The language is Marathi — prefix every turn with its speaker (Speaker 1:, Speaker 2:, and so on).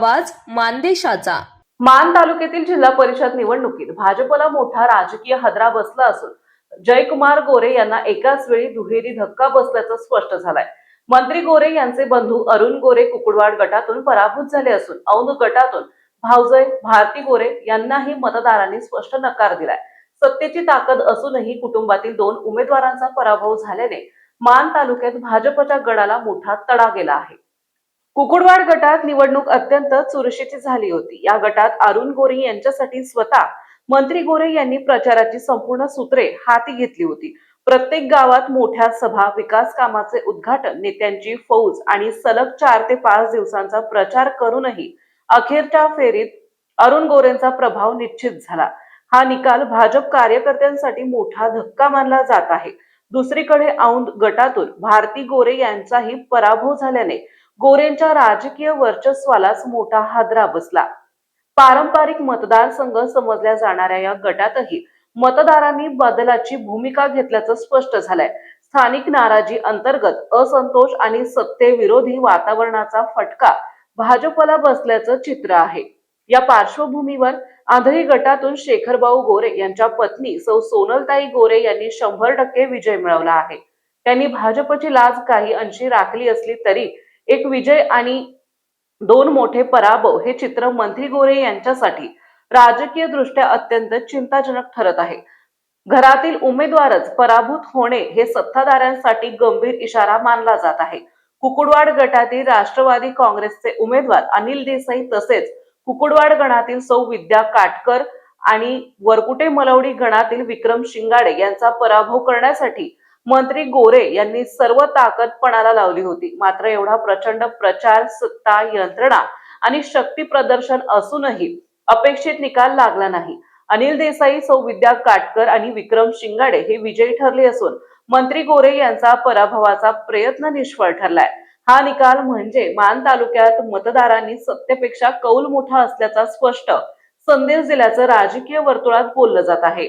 Speaker 1: आवाज मानदेशाचा.
Speaker 2: मान तालुक्यातील जिल्हा परिषद निवडणुकीत भाजपला मोठा राजकीय हदरा बसला असून जयकुमार गोरे यांना एकाच वेळी दुहेरी धक्का बसल्याचं स्पष्ट झालंय. मंत्री गोरे यांचे बंधू अरुण गोरे कुकुडवाड गटातून पराभूत झाले असून औंध गटातून भावजय भारती गोरे यांनाही मतदारांनी स्पष्ट नकार दिलाय. सत्तेची ताकद असूनही कुटुंबातील दोन उमेदवारांचा पराभव झाल्याने मान तालुक्यात भाजपच्या गडाला मोठा तडा गेला आहे. कुकुडवाड गटात निवडणूक अत्यंत चुरशीची झाली होती. या गटात अरुण गोरे यांच्यासाठी स्वतः मंत्री गोरे यांनी प्रचाराची संपूर्ण सूत्रे हाती घेतली होती. प्रत्येक गावात मोठ्या सभा विकास कामाचे उद्घाटन नेत्यांची फौज आणि सलग चार ते पाच दिवसांचा प्रचार करूनही अखेरच्या फेरीत अरुण गोरेंचा प्रभाव निश्चित झाला. हा निकाल भाजप कार्यकर्त्यांसाठी मोठा धक्का मानला जात आहे. दुसरीकडे औंध गटातून भारती गोरे यांचाही पराभव झाल्याने गोरेंच्या राजकीय वर्चस्वालाच मोठा हादरा बसला. पारंपरिक मतदारसंघ समजल्या जाणाऱ्या या गटातही मतदारांनी बदलाची भूमिका घेतल्याचं स्पष्ट झालंय. स्थानिक नाराजी अंतर्गत असंतोष आणि सत्तेविरोधी वातावरणाचा फटका भाजपला बसल्याचं चित्र आहे. या पार्श्वभूमीवर आंधळी गटातून शेखरभाऊ गोरे यांच्या पत्नी सौ सोनलताई गोरे यांनी शंभर टक्के विजय मिळवला आहे. त्यांनी भाजपची लाज काही अंशी राखली असली तरी एक विजय आणि दोन मोठे पराभव हे चित्र मंत्री गोरे यांच्यासाठी राजकीय दृष्ट्या अत्यंत चिंताजनक ठरत आहे. घरातील उमेदवारच पराभूत होणे हे सत्ताधाऱ्यांसाठी गंभीर इशारा मानला जात आहे. कुकुडवाड गटातील राष्ट्रवादी काँग्रेसचे उमेदवार अनिल देसाई तसेच कुकुडवाड गणातील सौ विद्या काटकर आणि वरकुटे मलवडी गणातील विक्रम शिंगाडे यांचा पराभव करण्यासाठी मंत्री गोरे यांनी सर्व ताकद पणाला लावली होती. मात्र एवढा प्रचंड प्रचार सत्ता यंत्रणा आणि शक्ती प्रदर्शन असूनही अपेक्षित निकाल लागला नाही. अनिल देसाई सौ विद्या काटकर आणि विक्रम शिंगाडे हे विजयी ठरले असून मंत्री गोरे यांचा पराभवाचा प्रयत्न निष्फळ ठरलाय. हा निकाल म्हणजे मान तालुक्यात मतदारांनी सत्तेपेक्षा कौल मोठा असल्याचा स्पष्ट संदेश दिल्याचं राजकीय वर्तुळात बोललं जात आहे.